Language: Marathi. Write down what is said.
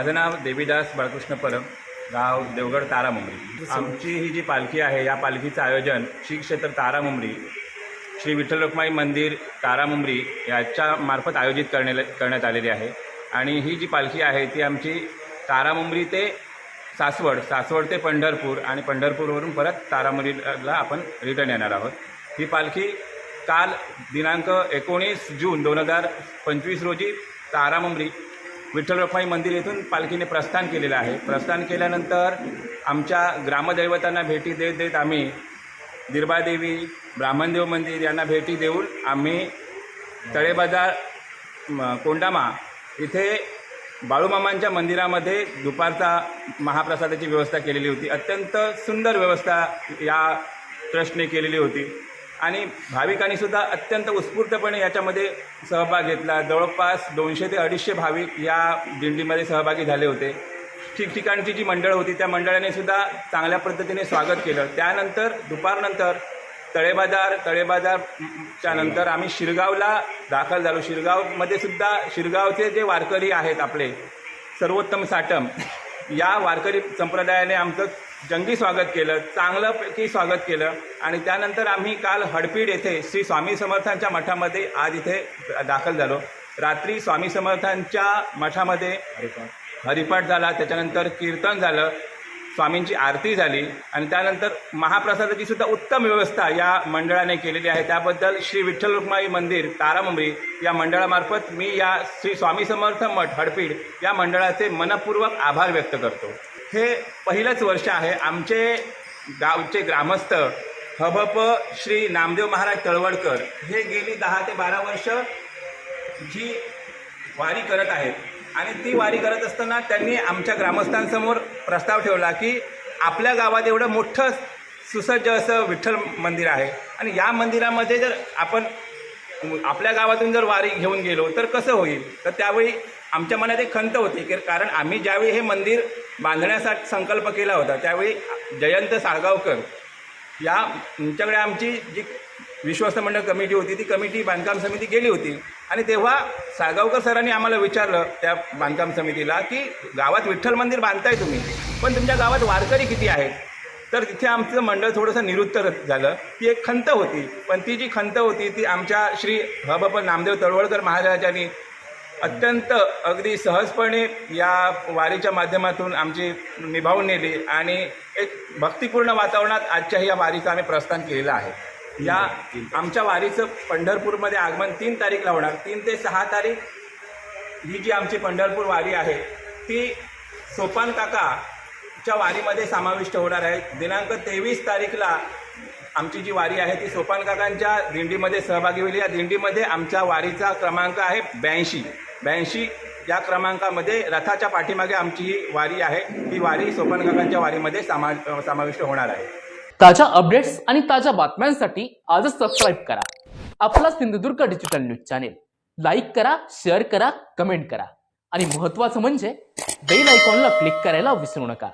माझं नाव देवीदास बाळकृष्ण परब गाव देवगड तारामुंबरी. आमची ही जी पालखी आहे या पालखीचं आयोजन श्री क्षेत्र तारामुंबरी श्री विठ्ठल रुक्माई मंदिर तारामुंबरी याच्या मार्फत आयोजित करणे करण्यात आलेली आहे. आणि ही जी पालखी आहे ती आमची तारामुंबरी ते सासवड सासवड ते पंढरपूर आणि पंढरपूरवरून परत तारामुंबरीला आपण रिटर्न येणार आहोत. ही पालखी काल दिनांक एकोणीस जून दोन हजार पंचवीस रोजी तारामुंबरी विठ्ठलरफाई मंदिर येथून पालखीने प्रस्थान केलेलं आहे. प्रस्थान केल्यानंतर आमच्या ग्रामदैवतांना भेटी देत देत आम्ही दिरबादेवी ब्राह्मणदेव मंदिर यांना भेटी देऊन आम्ही तळेबाजार कोंडामा इथे बाळूमामांच्या मंदिरामध्ये दुपारचा महाप्रसादाची व्यवस्था केलेली होती. अत्यंत सुंदर व्यवस्था या ट्रस्टने केलेली होती. आणि भाविकांनी सुद्धा अत्यंत उत्स्फूर्तपणे याच्यामध्ये सहभाग घेतला. जवळपास दोनशे ते अडीचशे भाविक या दिंडीमध्ये सहभागी झाले होते. ठिकठिकाणची जी मंडळ होती त्या मंडळाने सुद्धा चांगल्या पद्धतीने स्वागत केलं. त्यानंतर दुपारनंतर तळेबाजार तळेबाजारच्या नंतर आम्ही शिरगावला दाखल झालो. शिरगावमध्ये सुद्धा शिरगावचे जे वारकरी आहेत आपले सर्वोत्तम साटम या वारकरी संप्रदायाने आमचं जंगी स्वागत केलं चांगलंपैकी स्वागत केलं. आणि त्यानंतर आम्ही काल हडपीड येथे श्री स्वामी समर्थांच्या मठामध्ये आज इथे दाखल झालो. रात्री स्वामी समर्थांच्या मठामध्ये हरिपाठ झाला त्याच्यानंतर कीर्तन झालं स्वामींची आरती झाली. आणि त्यानंतर महाप्रसादाची सुद्धा उत्तम व्यवस्था या मंडळाने केलेली आहे. त्याबद्दल श्री विठ्ठल रुक्माई मंदिर तारामुंबरी या मंडळामार्फत मी या श्री स्वामी समर्थ मठ हडपीड या मंडळाचे मनपूर्वक आभार व्यक्त करतो. हे पहिलंच वर्ष आहे. आमचे गावचे ग्रामस्थ हबप श्री नामदेव महाराज तळवडकर हे गेली दहा ते बारा वर्ष जी वारी करत आहेत. आणि ती वारी करत असताना त्यांनी आमच्या ग्रामस्थांसमोर प्रस्ताव ठेवला की आपल्या गावात एवढं मोठं सुसज्ज असं विठ्ठल मंदिर आहे. आणि या मंदिरामध्ये जर आपण आपल्या गावातून जर वारी घेऊन गेलो तर कसं होईल? तर त्यावेळी आमच्या मनात एक खंत होती की कारण आम्ही ज्यावेळी हे मंदिर बांधण्यासाठी संकल्प केला होता त्यावेळी जयंत साळगावकर या आमच्याकडे आमची जी विश्वस्त मंडळ कमिटी होती ती कमिटी बांधकाम समिती गेली होती. आणि तेव्हा साळगावकर सरांनी आम्हाला विचारलं त्या बांधकाम समितीला की गावात विठ्ठल मंदिर बांधताय तुम्ही पण तुमच्या गावात वारकरी किती आहेत? तर तिथे आमचं मंडळ थोडंसं निरुत्तर झालं. ती एक खंत होती. पण ती जी खंत होती ती आमच्या श्री हबप नामदेव तळवळकर महाराजांनी अत्यंत अगदी सहजपणे या वारीच्या माध्यमातून आमची निभावून नेली आणि एक भक्तिपूर्ण वातावरणात आजच्या या वारीचं आम्ही प्रस्थान केलेलं आहे. या आमच्या वारीचं पंढरपूरमध्ये आगमन तीन तारीखला होणार. तीन ते सहा तारीख ही जी आमची पंढरपूर वारी आहे ती सोपान काकाच्या वारीमध्ये समाविष्ट होणार आहे. दिनांक तेवीस तारीखला आमची जी वारी आहे ती सोपान काकांच्या दिंडीमध्ये सहभागी होईल. या दिंडीमध्ये आमच्या वारीचा क्रमांक आहे ब्याऐंशी. ब्याऐंशी या क्रमांकामध्ये रथाच्या पाठीमागे आमची ही वारी आहे. ही वारी सोपानकाकांच्या वारीमध्ये सामा समाविष्ट होणार आहे. ताज्या अपडेट्स आणि ताज्या बातम्यांसाठी आजच सबस्क्राईब करा. आपला Sindhudurg digital news channel like करा शेअर करा कमेंट करा. आणि महत्त्वाचं म्हणजे बेल आयकॉनला क्लिक करायला विसरू नका.